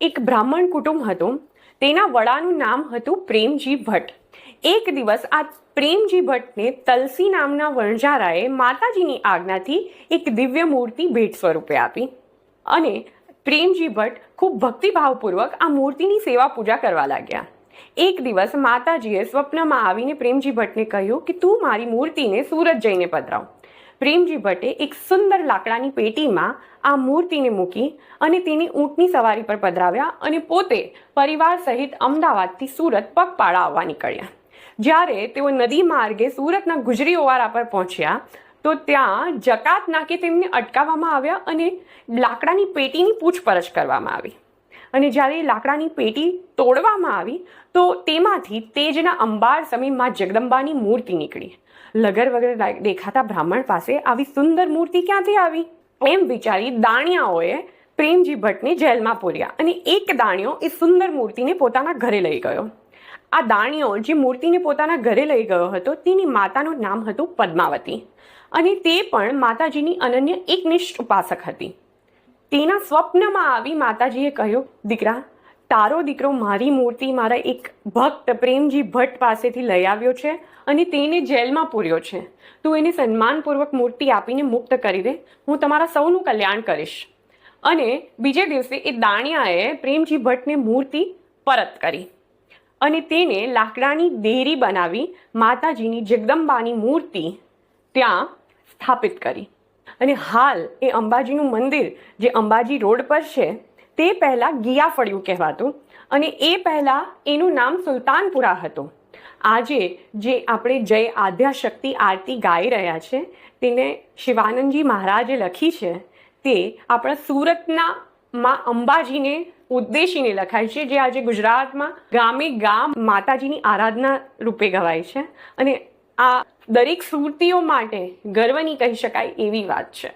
એક બ્રાહ્મણ કુટુંબ હતું. તેના વડાનું નામ હતું પ્રેમજી ભટ્ટ. એક દિવસ આ પ્રેમજી ભટ્ટને તલસી નામના વણઝારાએ માતાજીની આજ્ઞાથી એક દિવ્ય મૂર્તિ ભેટ સ્વરૂપે આપી. અને પ્રેમજી ભટ્ટ ખૂબ ભક્તિભાવપૂર્વક આ મૂર્તિની સેવા પૂજા કરવા લાગ્યા. એક દિવસ માતાજીએ સ્વપ્નમાં આવીને પ્રેમજી ભટ્ટને કહ્યું કે તું મારી મૂર્તિને સુરત જઈને પધરાવ. પ્રેમજી ભટ્ટે એક સુંદર લાકડાની પેટીમાં આ મૂર્તિને મૂકી અને તેની ઊંટની સવારી પર પધરાવ્યા અને પોતે પરિવાર સહિત અમદાવાદથી સુરત પગપાળા આવવા નીકળ્યા. જ્યારે તેઓ નદી માર્ગે સુરતના ગુજરી ઓવારા પર પહોંચ્યા, તો ત્યાં જકાત નાકે તેમને અટકાવવામાં આવ્યા અને લાકડાની પેટીની પૂછપરછ કરવામાં આવી. અને જ્યારે એ લાકડાની પેટી તોડવામાં આવી, તો તેમાંથી તેજના અંબાર સમી માં જગદંબાની મૂર્તિ નીકળી. લગર વગર દેખાતા બ્રાહ્મણ પાસે આવી સુંદર મૂર્તિ ક્યાંથી આવી? એમ વિચારી દાણિયાઓએ પ્રેમજી ભટ્ટને જેલમાં પૂર્યા અને એક દાણિયો એ સુંદર મૂર્તિને પોતાના ઘરે લઈ ગયો. આ દાણિયો જે મૂર્તિને પોતાના ઘરે લઈ ગયો હતો, તેની માતાનું નામ હતું પદ્માવતી. અને તે પણ માતાજીની અનન્ય એકનિષ્ઠ ઉપાસક હતી. તેના સ્વપ્નમાં આવી માતાજીએ કહ્યું, દીકરા, તારો દીકરો મારી મૂર્તિ મારા એક ભક્ત પ્રેમજી ભટ્ટ પાસેથી લઈ આવ્યો છે અને તેને જેલમાં પૂર્યો છે. તું એને સન્માનપૂર્વક મૂર્તિ આપીને મુક્ત કરી દે. હું તમારા સૌનું કલ્યાણ કરીશ. અને બીજે દિવસે એ દાણિયાએ પ્રેમજી ભટ્ટને મૂર્તિ પરત કરી અને તેને લાકડાની દેરી બનાવી માતાજીની જગદંબાની મૂર્તિ ત્યાં સ્થાપિત કરી. અને હાલ એ અંબાજીનું મંદિર જે અંબાજી રોડ પર છે, તે પહેલાં ગિયાફળિયું કહેવાતું અને એ પહેલાં એનું નામ સુલતાનપુરા હતું. આજે જે આપણે જય આદ્યાશક્તિ આરતી ગાઈ રહ્યા છે, તેને શિવાનંદજી મહારાજે લખી છે, તે આપણા સુરતના માં અંબાજીને ઉદ્દેશીને લખાય છે, જે આજે ગુજરાતમાં ગામે ગામ માતાજીની આરાધના રૂપે ગવાય છે અને આ દરેક સુરતીઓ માટે ગર્વની કહી શકાય એવી વાત છે.